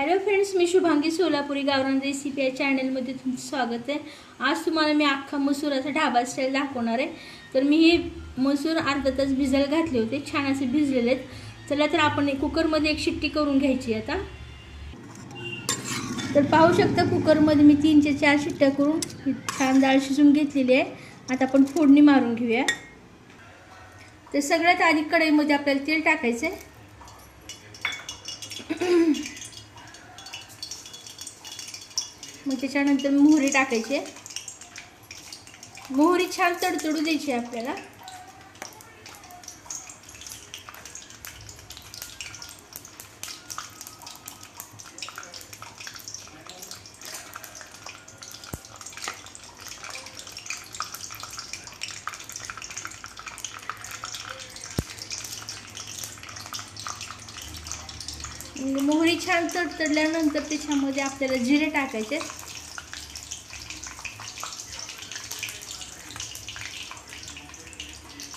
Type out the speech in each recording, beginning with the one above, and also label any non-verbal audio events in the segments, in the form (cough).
Hello friends मी शुभांगी सोलापुरी गावरान recipe या चॅनलमध्ये तुमचं स्वागत आहे. आज तुम्हाला मी अख्खा मसूराचा ढाबा स्टाईल दाखवणार आहे. तर मी हे मसूर अर्धा तास भिजायला घातले होते. छान असे भिजलेले आहेत. चला तर आपण एक कुकरमध्ये एक शिट्टी करून घ्यायची आता. तर पाहू शकता कुकरमध्ये मी तीनचे चार शिट्ट्या करून छान डाळ शिजून घेतलेली आहे. आता आपण फोडणी मारून घेऊया. तर सगळ्यात आधी कढईमध्ये आपल्याला तेल टाकायचं आहे. मग त्याच्यानंतर मोहरी टाकायची मोहरी छान तडतडू द्यायची आपल्याला. म्हणजे मोहरी छान तडतडल्यानंतर त्याच्यामध्ये आपल्याला जिरे टाकायचे.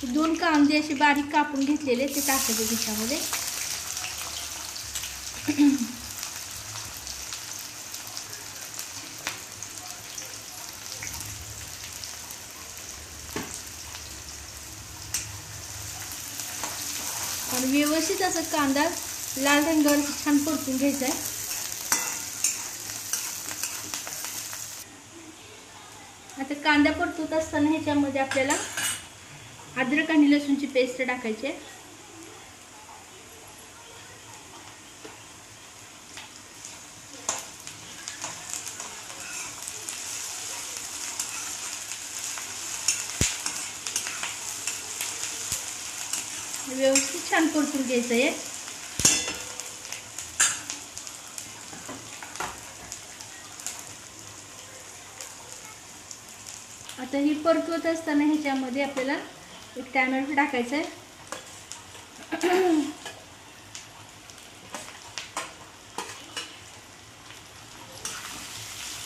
दोन कांदे असे बारीक कापून घेतलेले ते टाकायचे त्याच्यामध्ये. आणि व्यवस्थित असं कांदा लाल रंगावर छान परतून घ्यायचा आहे आता कांदा परतूत असताना ह्याच्यामध्ये आपल्याला अद्रक आणि लसूणची पेस्ट टाकायची आहे. व्यवस्थित छान परतून घ्यायचं आहे आता ही परतवत असताना ह्याच्यामध्ये आपल्याला एक टॅमॅटो टाकायचं आहे. (clears throat)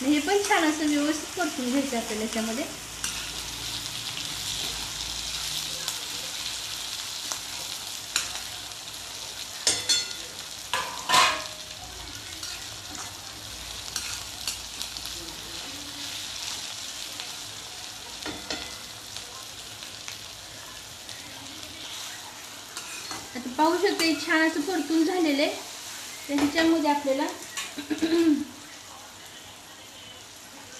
हे पण छान असं व्यवस्थित परतून घ्यायचं आपल्याला याच्यामध्ये आता पाहू शकते छान असं परतून झालेलं आहे. तर ह्याच्यामध्ये आपल्याला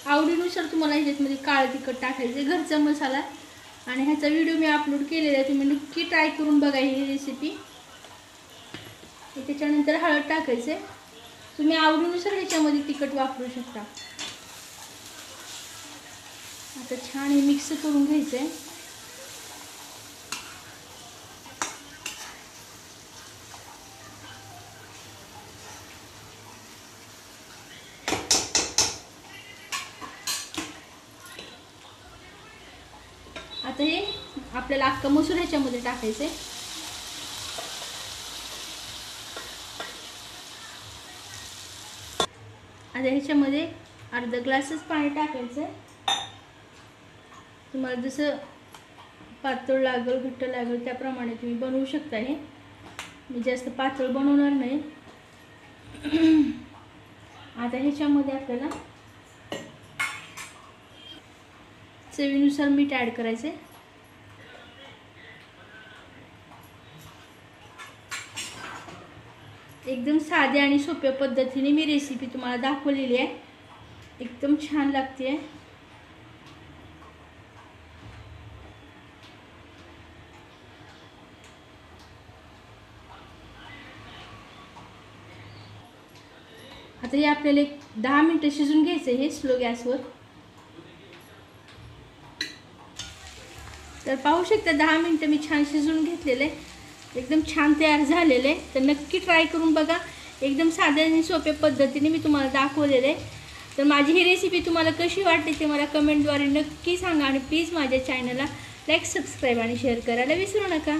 आवडीनुसार तुम्हाला ह्याच्यामध्ये काळं तिखट टाकायचं घरचा मसाला. आणि ह्याचा व्हिडिओ मी अपलोड केलेला आहे तुम्ही नक्की ट्राय करून बघा ही रेसिपी त्याच्यानंतर हळद टाकायचे तुम्ही आवडीनुसार ह्याच्यामध्ये तिखट वापरू शकता. आता छान हे मिक्स करून घ्यायचं आहे आता हे आपल्याला अख्खा मसूर ह्याच्यामध्ये टाकायचं आहे आता ह्याच्यामध्ये अर्धा ग्लासच पाणी टाकायचं आहे तुम्हाला जसं पातळ लागल घट्ट लागल त्याप्रमाणे तुम्ही बनवू शकता हे. मी जास्त पातळ बनवणार नाही. आता ह्याच्यामध्ये आपल्याला चवीनुसार मीठ ॲड करायचे एकदम साध्या आणि सोप्या पद्धतीने मी रेसिपी तुम्हाला दाखवलेली आहे. एकदम छान लागते आता हे आपल्याला एक दहा मिनटं शिजून घ्यायचं हे स्लो गॅसवर. तर पाहू शकता दहा मिनटं मी छान शिजवून घेतलेलं आहे. एकदम छान तयार झालेलं आहे. तर नक्की ट्राय करून बघा. एकदम साध्या आणि सोप्या पद्धतीने मी तुम्हाला दाखवलेले तर माझी ही रेसिपी तुम्हाला कशी वाटते ते मला कमेंटद्वारे नक्की सांगा आणि प्लीज माझ्या चॅनलला लाईक सबस्क्राईब आणि शेअर करायला विसरू नका.